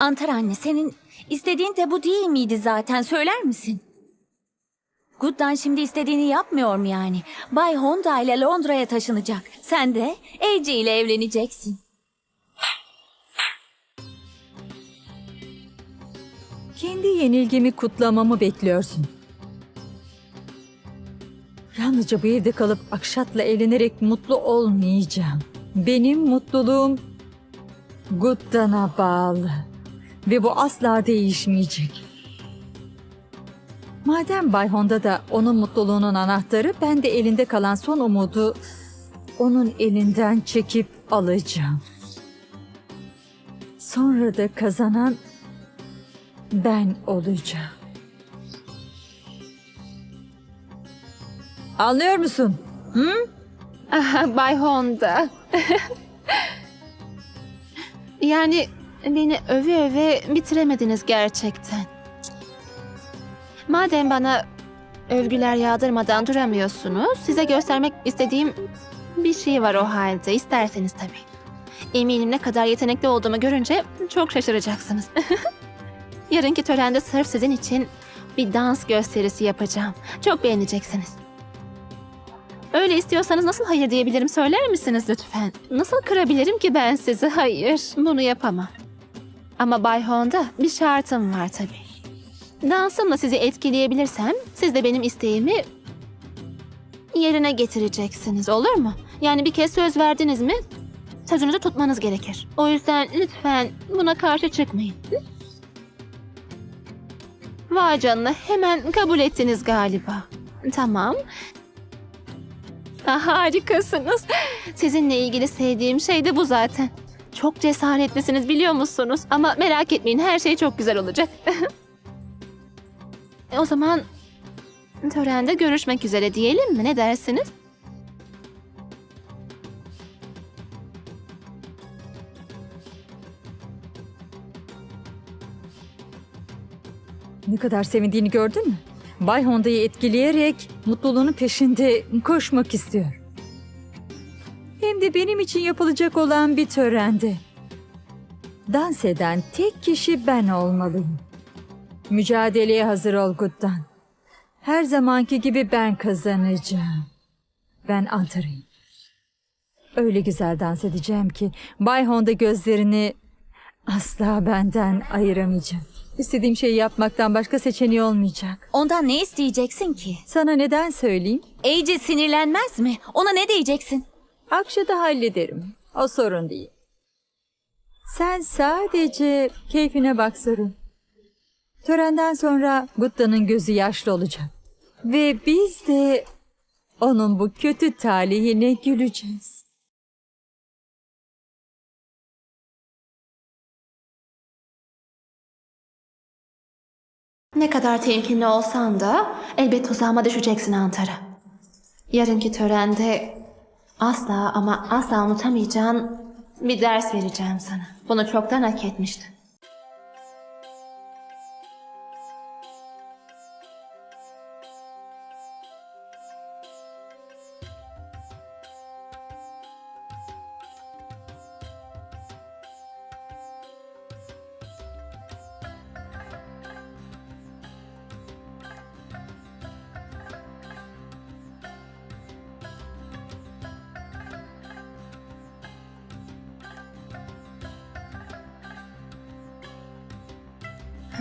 Antar anne senin istediğin de bu değil miydi zaten söyler misin? Good'dan şimdi istediğini yapmıyor mu yani? Bay Honda ile Londra'ya taşınacak. Sen de AJ ile evleneceksin. Kendi yenilgimi kutlamamı bekliyorsun. Yalnızca bu evde kalıp Akşat'la eğlenerek mutlu olmayacağım. Benim mutluluğum Guttan'a bağlı. Ve bu asla değişmeyecek. Madem Bay Honda da onun mutluluğunun anahtarı, ben de elinde kalan son umudu onun elinden çekip alacağım. Sonra da kazanan ben olacağım. Anlıyor musun? Aha, Bay Honda. yani beni öve öve bitiremediniz gerçekten. Madem bana övgüler yağdırmadan duramıyorsunuz, size göstermek istediğim bir şey var o halde. İsterseniz tabii. Eminim ne kadar yetenekli olduğumu görünce çok şaşıracaksınız. Yarınki törende sırf sizin için bir dans gösterisi yapacağım. Çok beğeneceksiniz. Öyle istiyorsanız nasıl hayır diyebilirim söyler misiniz lütfen? Nasıl kırabilirim ki ben sizi? Hayır, bunu yapamam. Ama Bay Honda bir şartım var tabii. Dansımla sizi etkileyebilirsem siz de benim isteğimi yerine getireceksiniz olur mu? Yani bir kez söz verdiniz mi sözünüzü tutmanız gerekir. O yüzden lütfen buna karşı çıkmayın. Vay canına hemen kabul ettiniz galiba. Tamam. Harikasınız. Sizinle ilgili sevdiğim şey de bu zaten. Çok cesaretlisiniz biliyor musunuz? Ama merak etmeyin her şey çok güzel olacak. E, o zaman törende görüşmek üzere diyelim mi? Ne dersiniz? Ne kadar sevindiğini gördün mü? Bay Honda'yı etkileyerek mutluluğunun peşinde koşmak istiyor. Hem de benim için yapılacak olan bir törende. Dans eden tek kişi ben olmalıyım. Mücadeleye hazır ol Guttan. Her zamanki gibi ben kazanacağım. Ben Antara'yım. Öyle güzel dans edeceğim ki Bay Honda gözlerini asla benden ayıramayacak. İstediğim şeyi yapmaktan başka seçeneği olmayacak. Ondan ne isteyeceksin ki? Sana neden söyleyeyim? AJ sinirlenmez mi? Ona ne diyeceksin? Akşada hallederim. O sorun değil. Sen sadece keyfine bak sorun. Törenden sonra Gutta'nın gözü yaşlı olacak. Ve biz de onun bu kötü talihine güleceğiz. Ne kadar temkinli olsan da elbet tuzağıma düşeceksin Antara. Yarınki törende asla ama asla unutamayacağın bir ders vereceğim sana. Bunu çoktan hak etmiştin.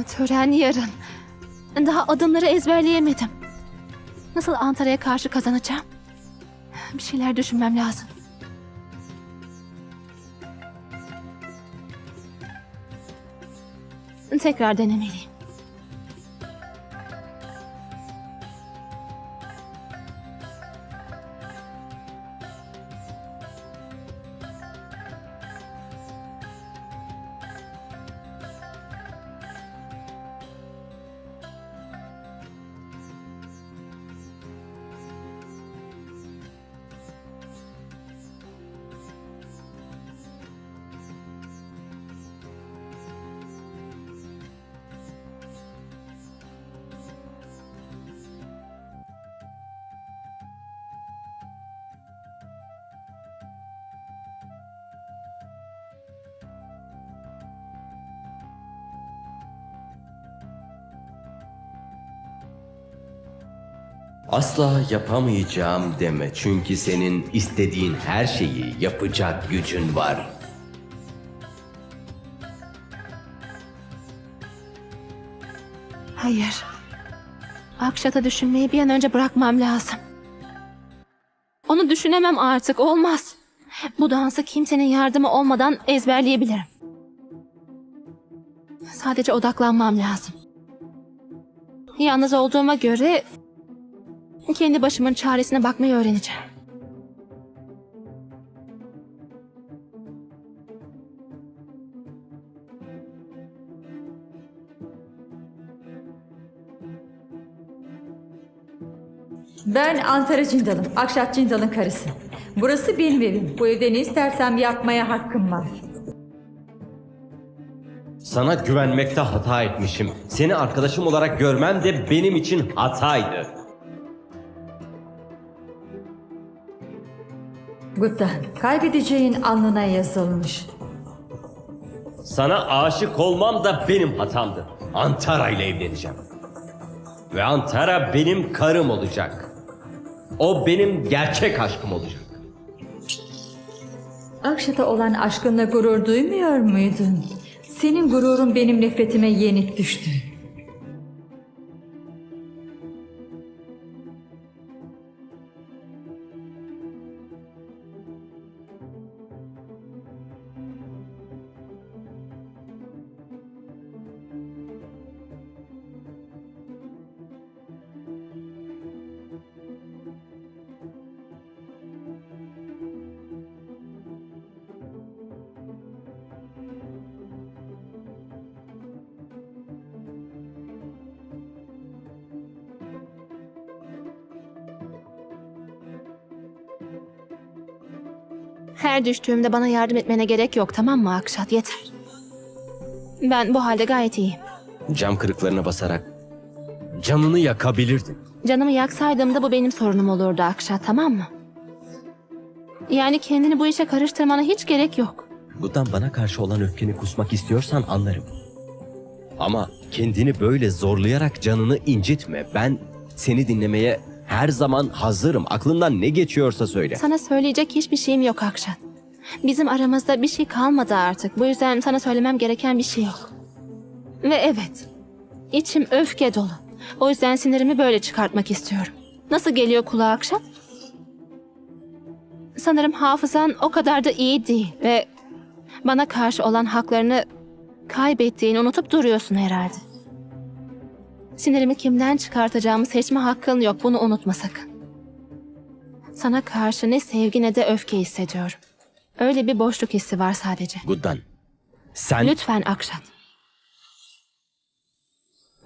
Tören yarın. Daha adımları ezberleyemedim. Nasıl Antalya'ya karşı kazanacağım? Bir şeyler düşünmem lazım. Tekrar denemeliyim. Asla yapamayacağım deme çünkü senin istediğin her şeyi yapacak gücün var. Hayır. Akşat'ı düşünmeyi bir an önce bırakmam lazım. Onu düşünemem artık, olmaz. Bu dansı kimsenin yardımı olmadan ezberleyebilirim. Sadece odaklanmam lazım. Yalnız olduğuma göre kendi başımın çaresine bakmayı öğreneceğim. Ben Antara Cindal'ım. Akşat Cindal'ın karısı. Burası benim evim. Bu evde ne istersem yapmaya hakkım var. Sana güvenmekte hata etmişim. Seni arkadaşım olarak görmem de benim için hataydı. Gupta, kaybedeceğin alnına yazılmış. Sana aşık olmam da benim hatamdı. Antara ile evleneceğim. Ve Antara benim karım olacak. O benim gerçek aşkım olacak. Akşat'a olan aşkınla gurur duymuyor muydun? Senin gururun benim nefretime yenik düştü. Her düştüğümde bana yardım etmene gerek yok tamam mı Akşat yeter. Ben bu halde gayet iyiyim. Cam kırıklarına basarak canını yakabilirdin. Canımı yaksaydım da bu benim sorunum olurdu Akşat tamam mı? Yani kendini bu işe karıştırmana hiç gerek yok. Bundan bana karşı olan öfkeni kusmak istiyorsan anlarım. Ama kendini böyle zorlayarak canını incitme. Ben seni dinlemeye her zaman hazırım. Aklından ne geçiyorsa söyle. Sana söyleyecek hiçbir şeyim yok Akşat. Bizim aramızda bir şey kalmadı artık. Bu yüzden sana söylemem gereken bir şey yok. Ve evet, içim öfke dolu. O yüzden sinirimi böyle çıkartmak istiyorum. Nasıl geliyor kulağa Akşat? Sanırım hafızan o kadar da iyi değil ve bana karşı olan haklarını kaybettiğini unutup duruyorsun herhalde. Sinirimi kimden çıkartacağımı seçme hakkın yok. Bunu unutma sakın. Sana karşı ne sevgi ne de öfke hissediyorum. Öyle bir boşluk hissi var sadece. Guddan. Sen Lütfen Akşat.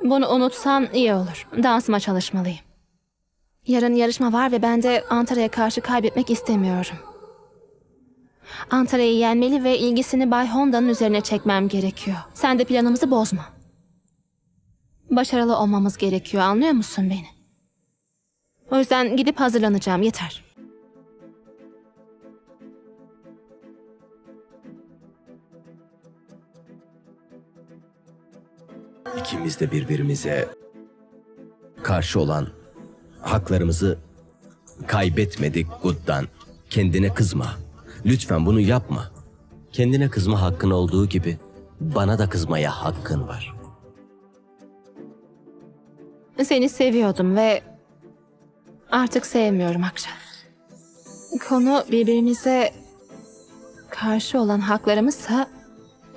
Bunu unutsan iyi olur. Dansıma çalışmalıyım. Yarın yarışma var ve ben de Antalya'ya karşı kaybetmek istemiyorum. Antalya'yı yenmeli ve ilgisini Bay Honda'nın üzerine çekmem gerekiyor. Sen de planımızı bozma. Başarılı olmamız gerekiyor anlıyor musun beni? O yüzden gidip hazırlanacağım yeter. ikimiz de birbirimize karşı olan haklarımızı kaybetmedik Guddan. Kendine kızma. Lütfen bunu yapma. Kendine kızma hakkın olduğu gibi bana da kızmaya hakkın var. Seni seviyordum ve artık sevmiyorum Akşam. Konu birbirimize karşı olan haklarımızsa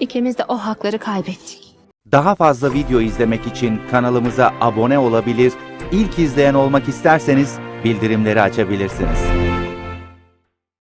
ikimiz de o hakları kaybettik. Daha fazla video izlemek için kanalımıza abone olabilir, ilk izleyen olmak isterseniz bildirimleri açabilirsiniz.